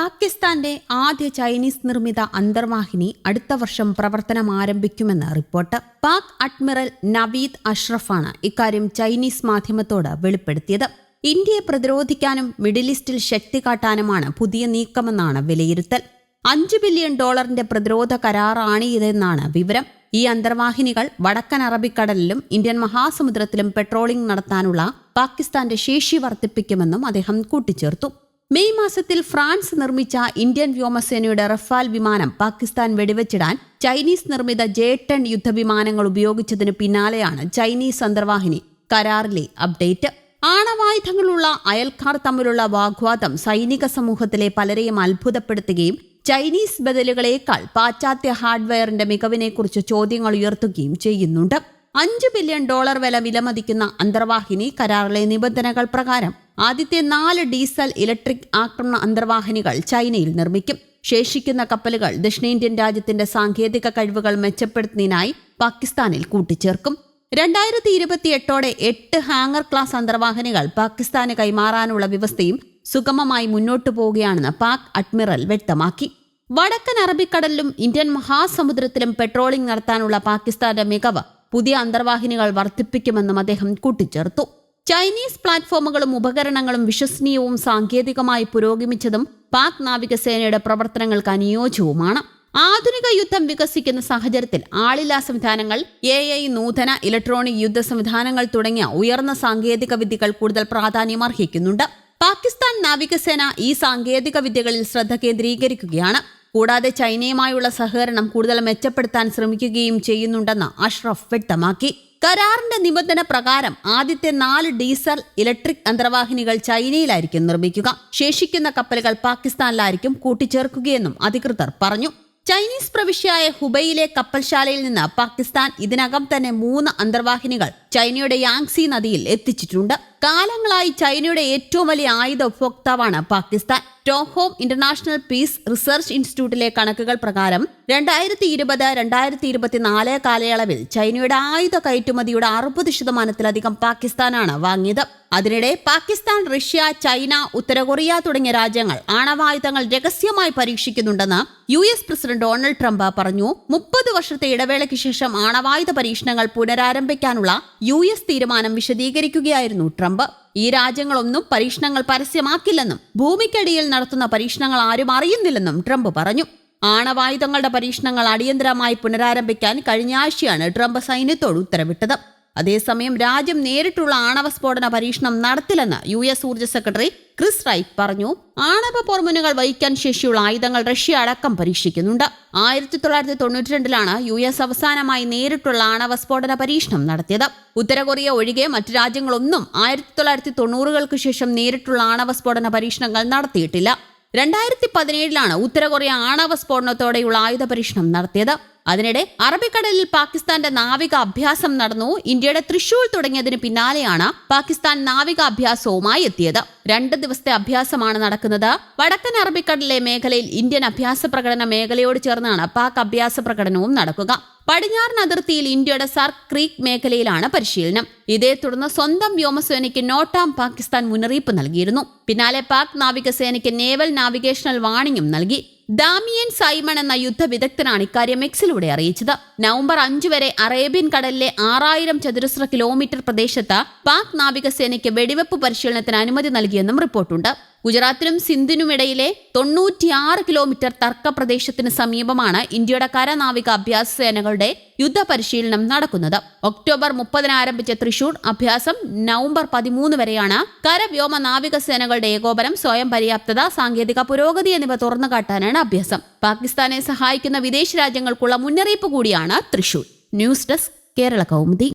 പാകിസ്ഥാന്റെ ആദ്യ ചൈനീസ് നിർമ്മിത അന്തർവാഹിനി അടുത്ത വർഷം പ്രവർത്തനം ആരംഭിക്കുമെന്ന് റിപ്പോർട്ട് പാക് അഡ്മിറൽ നവീദ് അഷ്റഫാണ് ഇക്കാര്യം ചൈനീസ് മാധ്യമത്തോട് വെളിപ്പെടുത്തിയത്. ഇന്ത്യയെ പ്രതിരോധിക്കാനും മിഡിൽ ഈസ്റ്റിൽ ശക്തി കാട്ടാനുമാണ് പുതിയ നീക്കമെന്നാണ് വിലയിരുത്തൽ. അഞ്ച് ബില്യൺ ഡോളറിന്റെ പ്രതിരോധ കരാറാണ് ഇതെന്നാണ് വിവരം. ഈ അന്തർവാഹിനികൾ വടക്കൻ അറബിക്കടലിലും ഇന്ത്യൻ മഹാസമുദ്രത്തിലും പെട്രോളിംഗ് നടത്താനുള്ള പാകിസ്ഥാന്റെ ശേഷി വർദ്ധിപ്പിക്കുമെന്നും അദ്ദേഹം കൂട്ടിച്ചേർത്തു. മെയ് മാസത്തിൽ ഫ്രാൻസ് നിർമ്മിച്ച ഇന്ത്യൻ വ്യോമസേനയുടെ റഫാൽ വിമാനം പാകിസ്ഥാൻ വെടിവെച്ചിടാൻ ചൈനീസ് നിർമ്മിത ജെ ടെൻ യുദ്ധവിമാനങ്ങൾ ഉപയോഗിച്ചതിനു പിന്നാലെയാണ് ചൈനീസ് അന്തർവാഹിനി കരാറിലെ അപ്ഡേറ്റ്. ആണവായുധങ്ങളുള്ള അയൽക്കാർ തമ്മിലുള്ള വാഗ്വാദം സൈനിക സമൂഹത്തിലെ പലരെയും അത്ഭുതപ്പെടുത്തുകയും ചൈനീസ് ബദലുകളേക്കാൾ പാശ്ചാത്യ ഹാർഡ്വെയറിന്റെ മികവിനെക്കുറിച്ച് ചോദ്യങ്ങൾ ഉയർത്തുകയും ചെയ്യുന്നുണ്ട്. അഞ്ച് ബില്യൺ ഡോളർ വില വിലമതിക്കുന്ന അന്തർവാഹിനി കരാറിലെ നിബന്ധനകൾ പ്രകാരം ആദ്യത്തെ നാല് ഡീസൽ ഇലക്ട്രിക് ആക്രമണ അന്തർവാഹിനികൾ ചൈനയിൽ നിർമ്മിക്കും. ശേഷിക്കുന്ന കപ്പലുകൾ ദക്ഷിണേന്ത്യൻ രാജ്യത്തിന്റെ സാങ്കേതിക കഴിവുകൾ മെച്ചപ്പെടുത്തുന്നതിനായി പാകിസ്ഥാനിൽ കൂട്ടിച്ചേർക്കും. രണ്ടായിരത്തി ഇരുപത്തിയെട്ടോടെ എട്ട് ഹാങ്ങർ ക്ലാസ് അന്തർവാഹിനികൾ പാകിസ്ഥാന് കൈമാറാനുള്ള വ്യവസ്ഥയും സുഗമമായി മുന്നോട്ടു പോവുകയാണെന്ന് പാക് അഡ്മിറൽ വ്യക്തമാക്കി. വടക്കൻ അറബിക്കടലിലും ഇന്ത്യൻ മഹാസമുദ്രത്തിലും പെട്രോളിംഗ് നടത്താനുള്ള പാകിസ്ഥാന്റെ മികവ് പുതിയ അന്തർവാഹിനികൾ വർദ്ധിപ്പിക്കുമെന്നും അദ്ദേഹം കൂട്ടിച്ചേർത്തു. ചൈനീസ് പ്ലാറ്റ്ഫോമുകളും ഉപകരണങ്ങളും വിശ്വസനീയവും സാങ്കേതികമായി പുരോഗമിച്ചതും പാക് നാവികസേനയുടെ പ്രവർത്തനങ്ങൾക്ക് അനുയോജ്യവുമാണ്. ആധുനിക യുദ്ധം വികസിക്കുന്ന സാഹചര്യത്തിൽ ആളില്ലാ സംവിധാനങ്ങൾ എ ഐ നൂതന ഇലക്ട്രോണിക് യുദ്ധ സംവിധാനങ്ങൾ തുടങ്ങിയ ഉയർന്ന സാങ്കേതിക വിദ്യകൾ കൂടുതൽ പ്രാധാന്യം അർഹിക്കുന്നുണ്ട് പാകിസ്ഥാൻ നാവികസേന ഈ സാങ്കേതിക വിദ്യകളിൽ ശ്രദ്ധ കേന്ദ്രീകരിക്കുകയാണ്. കൂടാതെ ചൈനയുമായുള്ള സഹകരണം കൂടുതൽ മെച്ചപ്പെടുത്താൻ ശ്രമിക്കുകയും ചെയ്യുന്നുണ്ടെന്ന് അഷ്റഫ് വ്യക്തമാക്കി. കരാറിന്റെ നിബന്ധന പ്രകാരം ആദ്യത്തെ നാല് ഡീസൽ ഇലക്ട്രിക് അന്തർവാഹിനികൾ ചൈനയിലായിരിക്കും നിർമ്മിക്കുക. ശേഷിക്കുന്ന കപ്പലുകൾ പാകിസ്ഥാനിലായിരിക്കും കൂട്ടിച്ചേർക്കുകയെന്നും അധികൃതർ പറഞ്ഞു. ചൈനീസ് പ്രവിശ്യയായ ഹുബൈയിലെ കപ്പൽശാലയിൽ നിന്ന് പാകിസ്ഥാൻ ഇതിനകം തന്നെ മൂന്ന് അന്തർവാഹിനികൾ ചൈനയുടെ യാങ്സി നദിയിൽ എത്തിച്ചിട്ടുണ്ട്. കാലങ്ങളായി ചൈനയുടെ ഏറ്റവും വലിയ ആയുധ ഉപഭോക്താവാണ് പാകിസ്ഥാൻ. ടോഹോം ഇന്റർനാഷണൽ പീസ് റിസർച്ച് ഇൻസ്റ്റിറ്റ്യൂട്ടിലെ കണക്കുകൾ പ്രകാരം രണ്ടായിരത്തി ഇരുപത് രണ്ടായിരത്തി ഇരുപത്തിനാല് കാലയളവിൽ ചൈനയുടെ ആയുധ കയറ്റുമതിയുടെ അറുപത് ശതമാനത്തിലധികം പാകിസ്ഥാനാണ് വാങ്ങിയത്. അതിനിടെ പാകിസ്ഥാൻ റഷ്യ ചൈന ഉത്തരകൊറിയ തുടങ്ങിയ രാജ്യങ്ങൾ ആണവായുധങ്ങൾ രഹസ്യമായി പരീക്ഷിക്കുന്നുണ്ടെന്ന് U S president Donald Trump പറഞ്ഞു. മുപ്പത് വർഷത്തെ ഇടവേളയ്ക്ക് ശേഷം ആണവായുധ പരീക്ഷണങ്ങൾ പുനരാരംഭിക്കാനുള്ള യു എസ് തീരുമാനം വിശദീകരിക്കുകയായിരുന്നു ട്രംപ്. ഈ രാജ്യങ്ങളൊന്നും പരീക്ഷണങ്ങൾ പരസ്യമാക്കില്ലെന്നും ഭൂമിക്കടിയിൽ നടത്തുന്ന പരീക്ഷണങ്ങൾ ആരും അറിയുന്നില്ലെന്നും ട്രംപ് പറഞ്ഞു. ആണവായുധങ്ങളുടെ പരീക്ഷണങ്ങൾ അടിയന്തരമായി പുനരാരംഭിക്കാൻ കഴിഞ്ഞ ആഴ്ചയാണ് ട്രംപ് സൈന്യത്തോട് ഉത്തരവിട്ടത്. അതേസമയം രാജ്യം നേരിട്ടുള്ള ആണവ സ്ഫോടന പരീക്ഷണം നടത്തില്ലെന്ന് യു എസ് ഊർജ സെക്രട്ടറി ക്രിസ് റൈറ്റ് പറഞ്ഞു. ആണവ പോർമുനുകൾ വഹിക്കാൻ ശേഷിയുള്ള ആയുധങ്ങൾ റഷ്യ അടക്കം പരീക്ഷിക്കുന്നുണ്ട്. ആയിരത്തി തൊള്ളായിരത്തി തൊണ്ണൂറ്റി രണ്ടിലാണ് യു എസ് അവസാനമായി നേരിട്ടുള്ള ആണവ സ്ഫോടന പരീക്ഷണം നടത്തിയത്. ഉത്തര കൊറിയ ഒഴികെ മറ്റു രാജ്യങ്ങളൊന്നും ആയിരത്തി തൊള്ളായിരത്തി തൊണ്ണൂറുകൾക്ക് ശേഷം നേരിട്ടുള്ള ആണവ സ്ഫോടന പരീക്ഷണങ്ങൾ നടത്തിയിട്ടില്ല. രണ്ടായിരത്തി പതിനേഴിലാണ് ഉത്തര കൊറിയ ആണവ സ്ഫോടനത്തോടെയുള്ള ആയുധ പരീക്ഷണം നടത്തിയത്. അതിനിടെ അറബിക്കടലിൽ പാകിസ്ഥാന്റെ നാവിക അഭ്യാസം നടന്നു. ഇന്ത്യയുടെ തൃശൂർ തുടങ്ങിയതിന് പിന്നാലെയാണ് പാകിസ്ഥാൻ നാവിക അഭ്യാസവുമായി എത്തിയത്. രണ്ട് ദിവസത്തെ അഭ്യാസമാണ് നടക്കുന്നത്. വടക്കൻ അറബിക്കടലിലെ മേഖലയിൽ ഇന്ത്യൻ അഭ്യാസ പ്രകടന മേഖലയോട് ചേർന്നാണ് പാക് അഭ്യാസ പ്രകടനവും നടക്കുക. പടിഞ്ഞാറൻ അതിർത്തിയിൽ ഇന്ത്യയുടെ സർക്ക് ക്രീക്ക് മേഖലയിലാണ് പരിശീലനം. ഇതേ തുടർന്ന് സ്വന്തം വ്യോമസേനയ്ക്ക് നോട്ടാം പാകിസ്ഥാൻ മുന്നറിയിപ്പ് നൽകിയിരുന്നു. പിന്നാലെ പാക് നാവികസേനയ്ക്ക് നേവൽ നാവിഗേഷണൽ വാണിംഗും നൽകി. ദാമിയൻ സൈമൺ എന്ന യുദ്ധ വിദഗ്ധനാണ് ഇക്കാര്യം എക്സിലൂടെ അറിയിച്ചത്. നവംബർ അഞ്ചു വരെ അറേബ്യൻ കടലിലെ ആറായിരം ചതുരശ്ര കിലോമീറ്റർ പ്രദേശത്ത് പാക് നാവികസേനയ്ക്ക് വെടിവെപ്പ് പരിശീലനത്തിന് അനുമതി നൽകിയെന്നും റിപ്പോർട്ടുണ്ട്. ഗുജറാത്തിനും സിന്ധിനുമിടയിലെ തൊണ്ണൂറ്റിയാറ് കിലോമീറ്റർ തർക്ക പ്രദേശത്തിന് സമീപമാണ് ഇന്ത്യയുടെ കരനാവിക അഭ്യാസ സേനകളുടെ യുദ്ധ പരിശീലനം നടക്കുന്നത്. ഒക്ടോബർ മുപ്പതിന് ആരംഭിച്ച തൃശൂർ അഭ്യാസം നവംബർ പതിമൂന്ന് വരെയാണ് കരവ്യോമ നാവിക സേനകളുടെ ഏകോപനം സ്വയം പര്യാപ്തത സാങ്കേതിക പുരോഗതി എന്നിവ തുറന്നു കാട്ടാനാണ് അഭ്യാസം. പാകിസ്ഥാനെ സഹായിക്കുന്ന വിദേശ രാജ്യങ്ങൾക്കുള്ള മുന്നറിയിപ്പ് കൂടിയാണ് Thrissur. News desk Kerala Kaumudi.